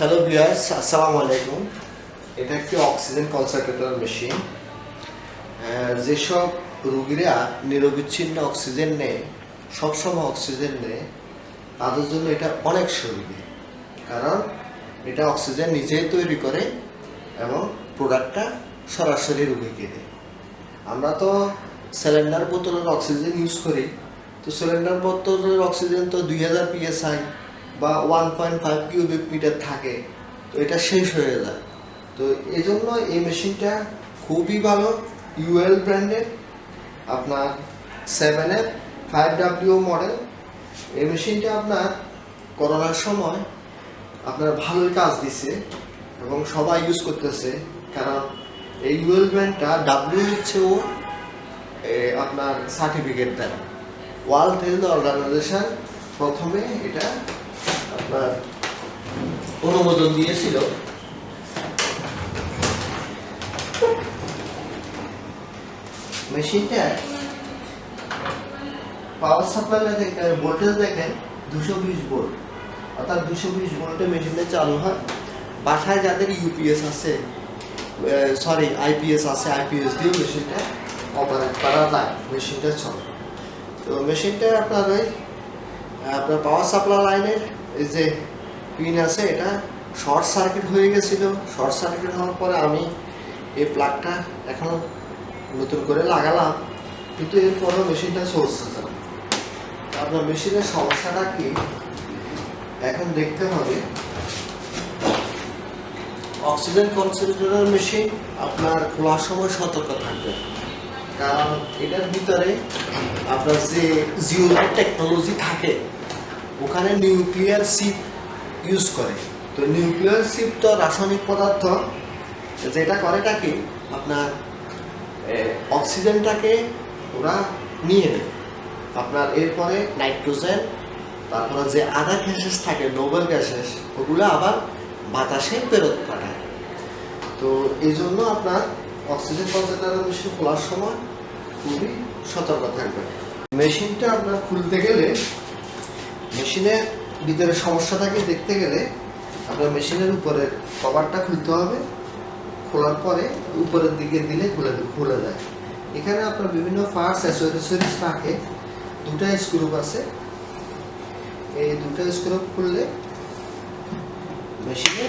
Hello viewers আসসালামু আলাইকুম এটা একটি অক্সিজেন কনসেন্ট্রেটর মেশিন যেসব রোগীরা নিরবিচ্ছিন্ন অক্সিজেন নেয়, সবসময় অক্সিজেন নেয়, তাদের জন্য এটা অনেক সুবিধে। কারণ এটা অক্সিজেন নিজেই তৈরি করে এবং প্রোডাক্টটা সরাসরি রোগীকে দেয়। আমরা তো সিলিন্ডার বোতলের অক্সিজেন ইউজ করি। তো সিলিন্ডার বোতলের অক্সিজেন তো দুই হাজার পিএসআই বা one point five cubic metre থাকে, তো এটা শেষ হয়ে যায়। তো এই জন্য এই মেশিনটা খুবই ভালো ইউএল ব্র্যান্ডের আপনার seven F five W model এই মেশিনটা আপনার করোনার সময় আপনার ভালোই কাজ দিছে এবং সবাই ইউজ করতেছে, কারণ এই ইউএল ব্র্যান্ডটা ডাব্লিউ হচ্ছে ও আপনার সার্টিফিকেট দেন ওয়ার্ল্ড হেলথ অর্গানাইজেশন প্রথমে এটা আপনার অনুমোদন দিয়েছিল। মেশিনটা পাওয়ার সাপ্লাই দেখেন ভোল্টেজ দেখেন, দুশো বিশ ভোল্ট অর্থাৎ দুশো বিশ ভোল্টে মেশিনটা চালু হয়। বাসায় যাদের ইউপিএস আছে সরি আইপিএস আছে আইপিএস দিয়ে মেশিনটা অপারেট করা যায়, মেশিনটা চলে। তো মেশিনটা আপনার ওই, আপনার পাওয়ার সাপ্লাই লাইনের এই যে পিন আছে, এটা শর্ট সার্কিট হয়ে গেছিল। শর্ট সার্কিট হওয়ার পরে আমি এই প্লাগটা এখন নতুন করে লাগালাম। কিন্তু এরপরেও মেশিনটা চলছে না। আপনার মেশিনের সমস্যাটা কি? এখন দেখতে হবে। অক্সিজেন কনসেন্ট্রেটর মেশিন আপনার খোলার সময় সতর্ক থাকবে। কারণ এটার ভিতরে আপনার যে জিও টেকনোলজি থাকে ওখানে নিউক্লিয়ার সিপ ইউজ করে। তো নিউক্লিয়ার সিপ তো রাসায়নিক পদার্থ। যেটা করেটা কি? আপনার অক্সিজেনটাকে ওরা নিয়ে নেয়। আপনার এরপরে নাইট্রোজেন তারপরে যে আদার গ্যাসেস থাকে নোবেল গ্যাসেস ওগুলো আবার বাতাসে ফেরত পাঠায়। তো এই জন্য আপনার অক্সিজেন কনসেন্ট্রেটর মেশিন খোলার সময় খুবই সতর্ক থাকবে মেশিনটা আপনার খুলতে গেলে মেশিনের ভিতরে সমস্যাটাকে দেখতে গেলে আপনার মেশিনের উপরে কভারটা খুলতে হবে। খোলার পরে উপরের দিকে দিলে খুলে খুলে যায়। এখানে আপনার বিভিন্ন পার্টস অ্যাসেসরিজ থাকে। দুটা স্ক্রুপ আছে। এই দুটো স্ক্রুপ খুললে মেশিনে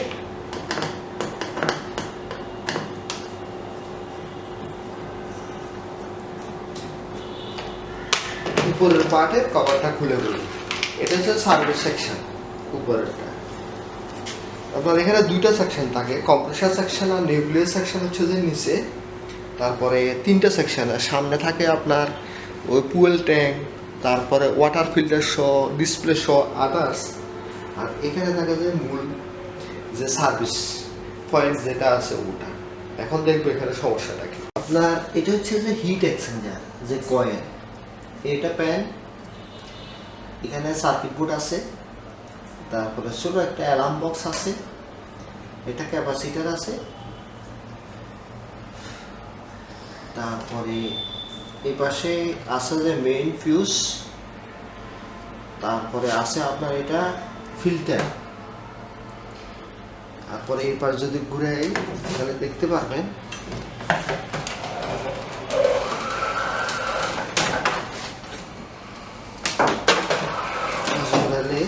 উপরের পার্টের কভারটা খুলে ফেলুন এটা হচ্ছে সার্ভিস সেকশন উপরেরটা। আপনার এখানে দুইটা সেকশন থাকে কম্প্রেসার সেকশন আর নিউক্লিয়ার সেকশন হচ্ছে যে নিচে। তারপরে তিনটা সেকশন সামনে থাকে আপনার ওই পুয়েল ট্যাঙ্ক তারপরে water filter show display show others আর এখানে থাকে যে মূল যে সার্ভিস পয়েন্ট যেটা আছে ওটা। এখন দেখব এখানে সমস্যাটা কি। আপনার এটা হচ্ছে যে হিট এক্সচেঞ্জার যে কয়েল এটা প্যান এখানে সার্কিট বোর্ড আছে, তারপরে ছোট একটা অ্যালার্ম বক্স আছে, এটা ক্যাপাসিটার আছে, তারপরে এই পাশে আছে যে মেইন ফিউজ তারপরে আছে আপনার এটা ফিল্টার তারপরে এই পাশ যদি ঘুরে তাহলে দেখতে পারবেন আসলে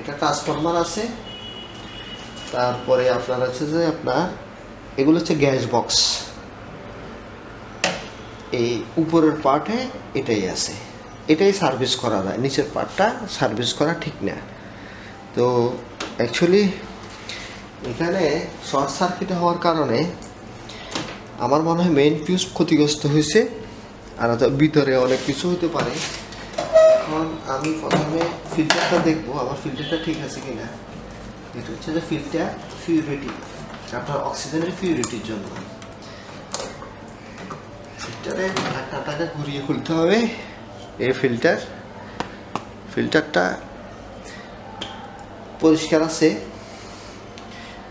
এটা ট্রান্সফরমার আছে। তারপরে আপনার আছে যে আপনার, এগুলো হচ্ছে গ্যাস বক্স। এই উপরের পার্টে এটাই আছে। এটাই সার্ভিস করা যায়। নিচের পার্টটা সার্ভিস করা ঠিক না। তো অ্যাকচুয়ালি এখানে শর্ট সার্কিট হওয়ার কারণে আমার মনে হয় মেইন ফিউজ ক্ষতিগ্রস্ত হয়েছে। আর ভিতরে অনেক কিছু হতে পারে। এখন আমি প্রথমে ফিল্টারটা দেখব, আমার ফিল্টারটা ঠিক আছে কিনা। এটা হচ্ছে যে ফিল্টার পিউরিটি আপনার অক্সিজেনের পিউরিটির জন্য। ফিল্টারে ঢাকনাটাকে ঘুরিয়ে খুলতে হবে। এই ফিল্টার ফিল্টারটা পরিষ্কার আছে।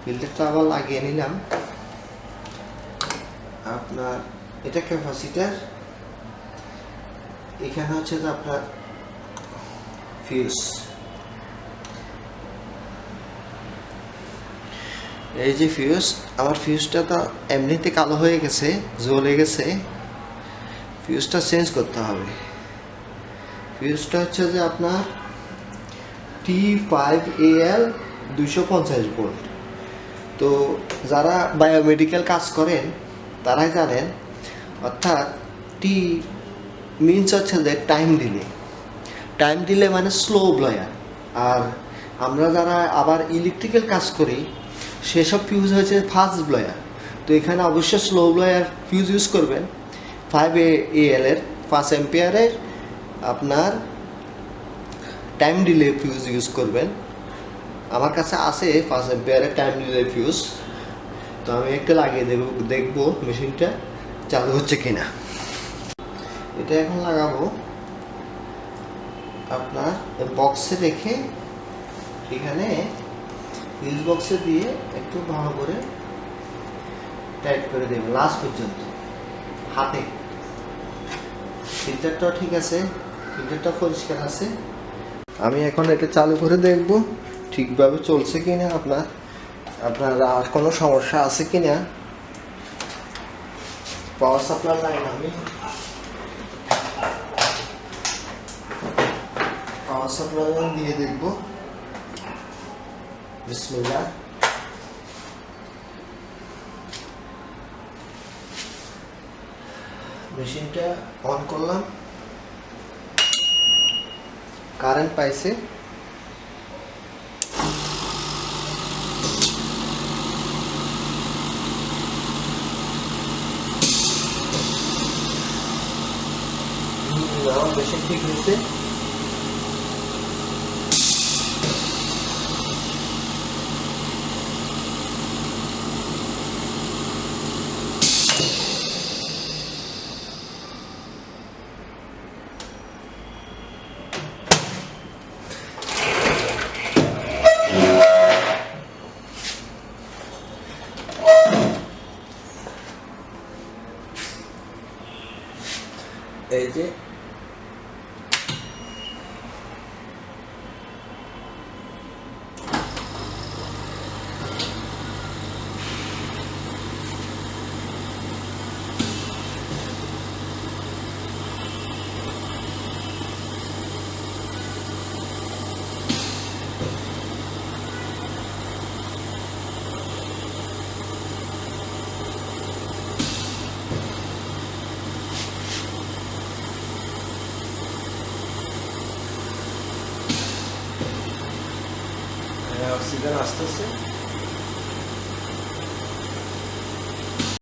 ফিল্টারটা আবার লাগিয়ে নিলাম। আপনার এটা ক্যাপাসিটার এখানে হচ্ছে যে আপনার ফিউজ এই যে ফিউজ, আমার ফিউজটা তো এমনিতে কালো হয়ে গেছে, জ্বলে গেছে। ফিউজটা চেঞ্জ করতে হবে। ফিউজটা হচ্ছে যে আপনার টি ফাইভ এ এল দুইশো পঞ্চাশ ভোল্ট। তো যারা বায়োমেডিক্যাল কাজ করেন, তারাই জানেন, অর্থাৎ টি মিনস হচ্ছে যে টাইম দিলে টাইম দিলে মানে স্লো ব্লয়ার আর আমরা যারা আবার ইলেকট্রিক্যাল কাজ করি, সেসব ফিউজ হয়েছে ফাস্ট ব্লয়ার তো এখানে অবশ্যই স্লো ব্লয়ার ফিউজ ইউজ করবেন। ফাইভ এ এর পাঁচ এম্পিয়ারের আপনার টাইম ডিলে ফিউজ ইউজ করবেন। আমার কাছে আছে পাঁচ এম্পিয়ারের টাইম ডিলে ফিউজ তো আমি একটা লাগিয়ে দেব, দেখব মেশিনটা চালু হচ্ছে কিনা। এটা এখন লাগাবো। আপনার বক্সে রেখে এখানে ফিউজ বক্সে দিয়ে একটু ভালো করে টাইট করে দেবেন লাস্ট পর্যন্ত, হাতে। ফিল্টারটাও ঠিক আছে ফিল্টারটা পরিষ্কার আছে। আমি এখন এটা চালু করে দেখব ঠিকভাবে চলছে কিনা আপনার আপনার আর কোনো সমস্যা আছে কিনা? পাওয়ার সাপ্লাই লাইন আমি পাওয়ার সাপ্লাই লাইন দিয়ে দেখব। বিসমিল্লাহ। মেশিনটা অন করলাম। কারেন্ট পাইছে। মেশিন ঠিক হয়েছে। এই যে অক্সিজেন আসতেছে